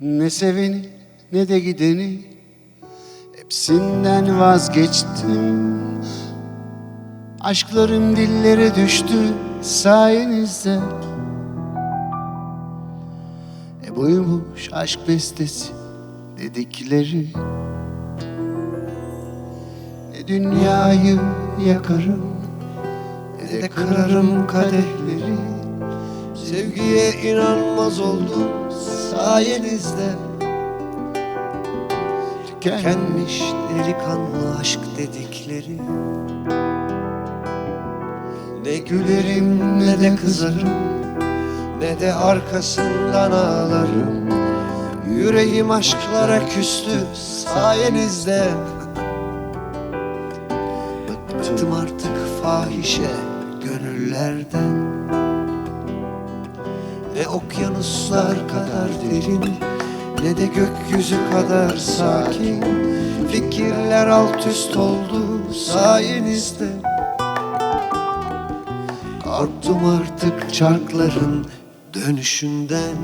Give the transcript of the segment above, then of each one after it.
Ne seveni ne de gideni. Hepsinden vazgeçtim. Aşklarım dillere düştü sayenizde. E buymuş aşk bestesi dedikleri. Ne dünyayı yakarım Ne de kırarım kadehleri. Sevgiye inanmaz oldum sayenizde. Tükenmiş delikanlı aşk dedikleri. Ne gülerim ne de kızarım Ne de arkasından ağlarım. Yüreğim aşklara küstü sayenizde. Bıktım artık fahişe gönüllerden Ne okyanuslar kadar derin Ne de gökyüzü kadar sakin. Fikirler alt üst oldu sayenizde. Korktum artık çarkların dönüşünden.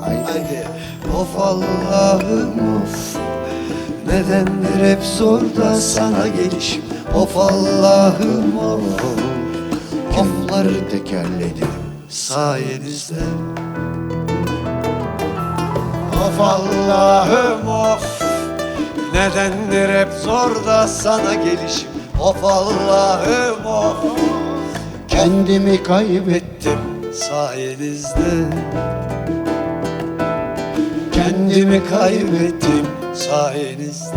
Haydi. Of Allah'ım of. Nedendir hep zor da sana gelişim. Of Allah'ım of. Ofları tekerledim sayenizde Of Allah'ım of Nedendir hep zor da sana gelişim Of Allah'ım of Kendimi kaybettim sayenizde Kendimi kaybettim sayenizde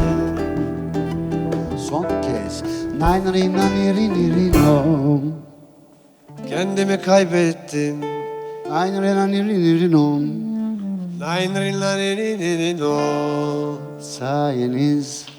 Son kez Nine rina niri niri no Kendimi kaybettim. Sayenizde